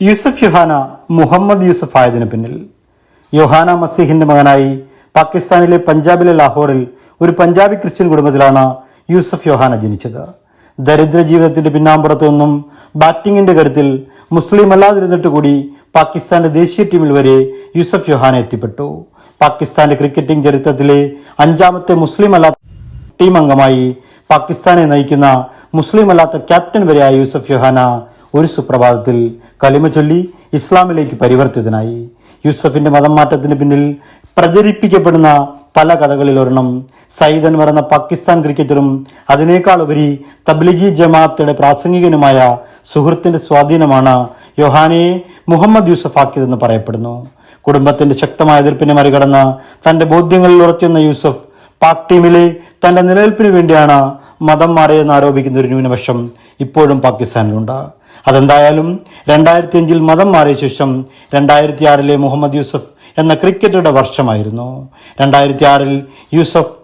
യൂസഫ് യുഹാന മുഹമ്മദ് യൂസഫ് ആയതിനു പിന്നിൽ. യുഹാന മസീഹിന്റെ മകനായി പാകിസ്ഥാനിലെ പഞ്ചാബിലെ ലാഹോറിൽ ഒരു പഞ്ചാബി ക്രിസ്ത്യൻ കുടുംബത്തിലാണ് യൂസഫ് യോഹാന ജനിച്ചത്. ദരിദ്ര ജീവിതത്തിന്റെ പിന്നാമ്പുറത്തു നിന്നും ബാറ്റിംഗിന്റെ കരുത്തിൽ മുസ്ലിം അല്ലാതിരുന്നിട്ട് കൂടി പാകിസ്ഥാന്റെ ദേശീയ ടീമിൽ വരെ യൂസഫ് യോഹാന എത്തിപ്പെട്ടു. പാകിസ്ഥാന്റെ ക്രിക്കറ്റിംഗ് ചരിത്രത്തിലെ അഞ്ചാമത്തെ മുസ്ലിം അല്ലാത്ത ടീം അംഗമായി പാകിസ്ഥാനെ നയിക്കുന്ന മുസ്ലിം അല്ലാത്ത ക്യാപ്റ്റൻ വരെയായ യൂസഫ് യോഹാന ഒരു സുപ്രഭാതത്തിൽ കലിമ ചൊല്ലി ഇസ്ലാമിലേക്ക് പരിവർത്തിതനായി. യൂസഫിന്റെ മതം മാറ്റത്തിന് പിന്നിൽ പ്രചരിപ്പിക്കപ്പെടുന്ന പല കഥകളിൽ ഒരെണ്ണം അൻവർ എന്ന പാകിസ്ഥാൻ ക്രിക്കറ്ററും അതിനേക്കാൾ ഉപരി തബ്ലിഗി ജമാഅത്തിന്റെ പ്രാസംഗികനുമായ സുഹൃത്തിന്റെ സ്വാധീനമാണ് യോഹാനയെ മുഹമ്മദ് യൂസഫ് ആക്കിയതെന്ന് പറയപ്പെടുന്നു. കുടുംബത്തിന്റെ ശക്തമായ എതിർപ്പിനെ മറികടന്ന് തന്റെ ബോധ്യങ്ങളിൽ ഉറച്ചുന്ന യൂസഫ് പാക് ടീമിലെ തന്റെ നിലനിൽപ്പിനു വേണ്ടിയാണ് മതം മാറിയെന്ന് ആരോപിക്കുന്ന ഒരു ന്യൂനപക്ഷം ഇപ്പോഴും പാകിസ്ഥാനിലുണ്ട്. അതെന്തായാലും രണ്ടായിരത്തി അഞ്ചിൽ മതം മാറിയ ശേഷം രണ്ടായിരത്തി ആറിലെ മുഹമ്മദ് യൂസഫ് എന്ന ക്രിക്കറ്ററുടെ വർഷമായിരുന്നു. രണ്ടായിരത്തി ആറിൽ യൂസഫ്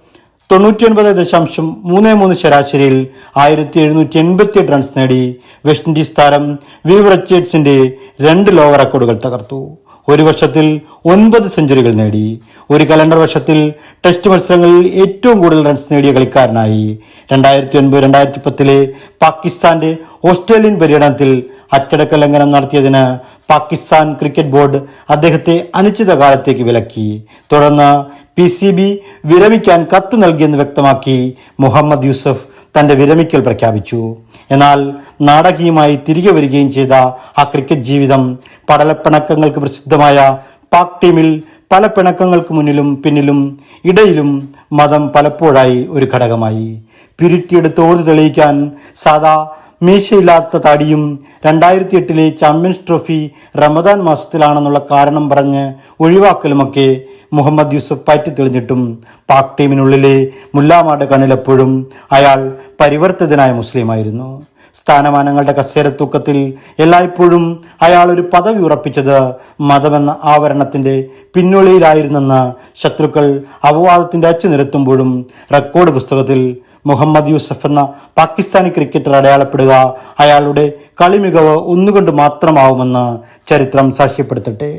തൊണ്ണൂറ്റിയൊൻപത് ദശാംശം മൂന്ന് മൂന്ന് ശരാശരിയിൽ ആയിരത്തി എഴുന്നൂറ്റി എൺപത്തി എട്ട് റൺസ് നേടി. വെസ്റ്റ് ഇൻഡീസ് താരം വീവ് റച്ചേഡ്സിന്റെ രണ്ട് ലോവർ റെക്കോർഡുകൾ തകർത്തു. ഒരു വർഷത്തിൽ ഒൻപത് സെഞ്ചുറികൾ നേടി. ഒരു കലണ്ടർ വർഷത്തിൽ ടെസ്റ്റ് മത്സരങ്ങളിൽ ഏറ്റവും കൂടുതൽ റൺസ് നേടിയ കളിക്കാരനായി. രണ്ടായിരത്തി ഒൻപത് രണ്ടായിരത്തി പത്തിലെ പാകിസ്ഥാന്റെ ഓസ്ട്രേലിയൻ പര്യടനത്തിൽ അച്ചടക്ക ലംഘനം നടത്തിയതിന് പാകിസ്ഥാൻ ക്രിക്കറ്റ് ബോർഡ് അദ്ദേഹത്തെ അനിശ്ചിതകാലത്തേക്ക് വിലക്കി. തുടർന്ന് പി സി ബി വിരമിക്കാൻ കത്ത് നൽകിയെന്ന് വ്യക്തമാക്കി മുഹമ്മദ് യൂസഫ് തന്റെ വിരമിക്കൽ പ്രഖ്യാപിച്ചു. എന്നാൽ നാടകീയമായി തിരികെ വരികയും ചെയ്ത ആ ക്രിക്കറ്റ് ജീവിതം പടലപ്പിണക്കങ്ങൾക്ക് പ്രസിദ്ധമായ പാക് ടീമിൽ പല പിണക്കങ്ങൾക്ക് മുന്നിലും പിന്നിലും ഇടയിലും മതം പലപ്പോഴായി ഒരു ഘടകമായി. പിരിറ്റിയെടുത്ത് ഓതി തെളിയിക്കാൻ സാദാ മീശയില്ലാത്ത താടിയും രണ്ടായിരത്തി എട്ടിലെ ചാമ്പ്യൻസ് ട്രോഫി റമദാൻ മാസത്തിലാണെന്നുള്ള കാരണം പറഞ്ഞ് ഒഴിവാക്കലുമൊക്കെ മുഹമ്മദ് യൂസഫ് പറ്റി തെളിഞ്ഞിട്ടും പാക് ടീമിനുള്ളിലെ മുല്ലാമാട് കണ്ണിലെപ്പോഴും അയാൾ പരിവർത്തിതനായ മുസ്ലിമായിരുന്നു. സ്ഥാനമാനങ്ങളുടെ കസേര കസേരത്തൂക്കത്തിൽ എല്ലായ്പ്പോഴും അയാൾ ഒരു പദവി ഉറപ്പിച്ചത് മതമെന്ന ആവരണത്തിന്റെ പിന്നുള്ളിയിലായിരുന്നെന്ന് ശത്രുക്കൾ അപവാദത്തിന്റെ അച്ചു നിരത്തുമ്പോഴും റെക്കോർഡ് പുസ്തകത്തിൽ മുഹമ്മദ് യൂസഫ് എന്ന പാകിസ്ഥാനി ക്രിക്കറ്റർ അടയാളപ്പെടുക. അയാളുടെ കളിമികവ് ഒന്നുകൊണ്ട് മാത്രമാവുമെന്ന് ചരിത്രം സാക്ഷ്യപ്പെടുത്തട്ടെ.